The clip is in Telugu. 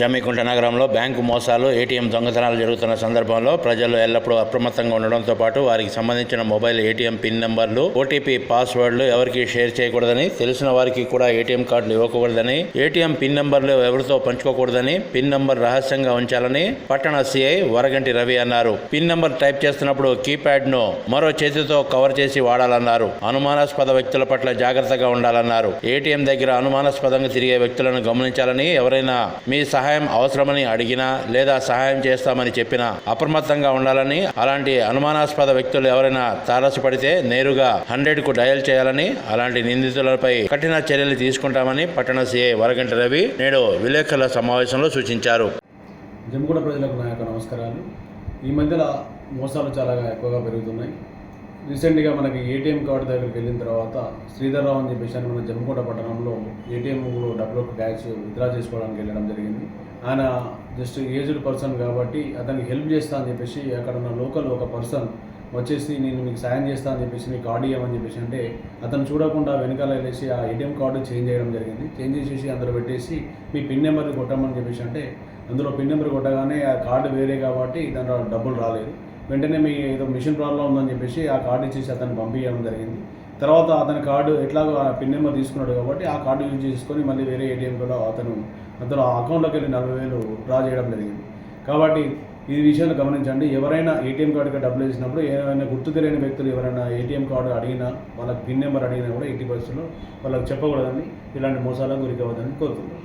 జమ్మికుంట నగరంలో బ్యాంకు మోసాలు ఏటీఎం దొంగతనాలు జరుగుతున్న సందర్భంలో ప్రజలు ఎల్లప్పుడూ అప్రమత్తంగా ఉండడంతో పాటు వారికి సంబంధించిన mobile A T M pin నెంబర్లు ఓటీపీ పాస్వర్డ్లు ఎవరికి షేర్ చేయకూడదని తెలిసిన వారికి కూడా ఏటీఎం కార్డులు ఇవ్వకూడదని ఏటీఎం పిన్ నెంబర్లు ఎవరితో పంచుకోకూడదని పిన్ నెంబర్ రహస్యంగా ఉంచాలని పట్టణ సిఐ వరగంటి రవి అన్నారు. పిన్ నెంబర్ టైప్ చేస్తున్నప్పుడు కీప్యాడ్ను మరో చేతితో కవర్ చేసి వాడాలన్నారు. అనుమానాస్పద వ్యక్తుల పట్ల జాగ్రత్తగా ఉండాలన్నారు. ఏటీఎం దగ్గర అనుమానాస్పదంగా తిరిగే వ్యక్తులను గమనించాలని ఎవరైనా మీ సహాయం సహాయం అవసరమని అడిగినా లేదా సహాయం చేస్తామని చెప్పినా అప్రమత్తంగా ఉండాలని అలాంటి అనుమానాస్పద వ్యక్తులు ఎవరైనా తారసపడితే నేరుగా హండ్రెడ్కు డయల్ చేయాలని అలాంటి నిందితులపై కఠిన చర్యలు తీసుకుంటామని పట్టణ సీఐ వరగంటి రవి నేడు విలేకరుల సమావేశంలో సూచించారు. జమ్మిగూడ ప్రజలకు నా యొక్క నమస్కారాలు. ఈ మధ్యలో మోసాలు చాలా ఎక్కువగా పెరుగుతున్నాయి. రీసెంట్గా మనకి ఏటీఎం కార్డు దగ్గరికి వెళ్ళిన తర్వాత శ్రీధర్రావు అని చెప్పేసి అని మన జమ్మకోట పట్టణంలో ఏటీఎంలో డబ్బులు క్యాష్ విత్డ్రా చేసుకోవడానికి వెళ్ళడం జరిగింది. ఆయన జస్ట్ ఏజ్డ్ పర్సన్ కాబట్టి అతనికి హెల్ప్ చేస్తా అని చెప్పేసి అక్కడ ఉన్న లోకల్ ఒక పర్సన్ వచ్చేసి నేను మీకు సాయం చేస్తా అని చెప్పేసి మీకు కార్డు ఇవ్వమని చెప్పేసి అంటే అతను చూడకుండా వెనకాల వెళ్ళేసి ఆ ఏటీఎం కార్డు చేంజ్ చేయడం జరిగింది. చేంజ్ చేసేసి అందులో పెట్టేసి మీ పిన్ నెంబర్ కొట్టమని చెప్పేసి అంటే అందులో పిన్ నెంబర్ కొట్టగానే ఆ కార్డు వేరే కాబట్టి దాంట్లో డబ్బులు రాలేదు. వెంటనే మీ ఏదో మిషన్ ప్రాబ్లం ఉందని చెప్పేసి ఆ కార్డు ఇచ్చేసి అతను పంపించడం జరిగింది. తర్వాత అతని కార్డు ఎట్లాగో ఆ పిన్ నెంబర్ తీసుకున్నాడు కాబట్టి ఆ కార్డు యూజ్ చేసుకొని మళ్ళీ వేరే ఏటీఎం కూడా అతను అతను ఆ అకౌంట్లోకి వెళ్ళి నలభై వేలు డ్రా చేయడం జరిగింది. కాబట్టి ఈ విషయాలు గమనించండి. ఎవరైనా ఏటీఎం కార్డుకి డబ్బులు వేసినప్పుడు ఏమైనా గుర్తు తెలియని వ్యక్తులు ఎవరైనా ఏటీఎం కార్డు అడిగినా వాళ్ళకి పిన్ నెంబర్ అడిగినా కూడా ఎట్టి పరిస్థితుల్లో వాళ్ళకి చెప్పకూడదని ఇలాంటి మోసాలకు గురికవ్వదని కోరుతున్నాను.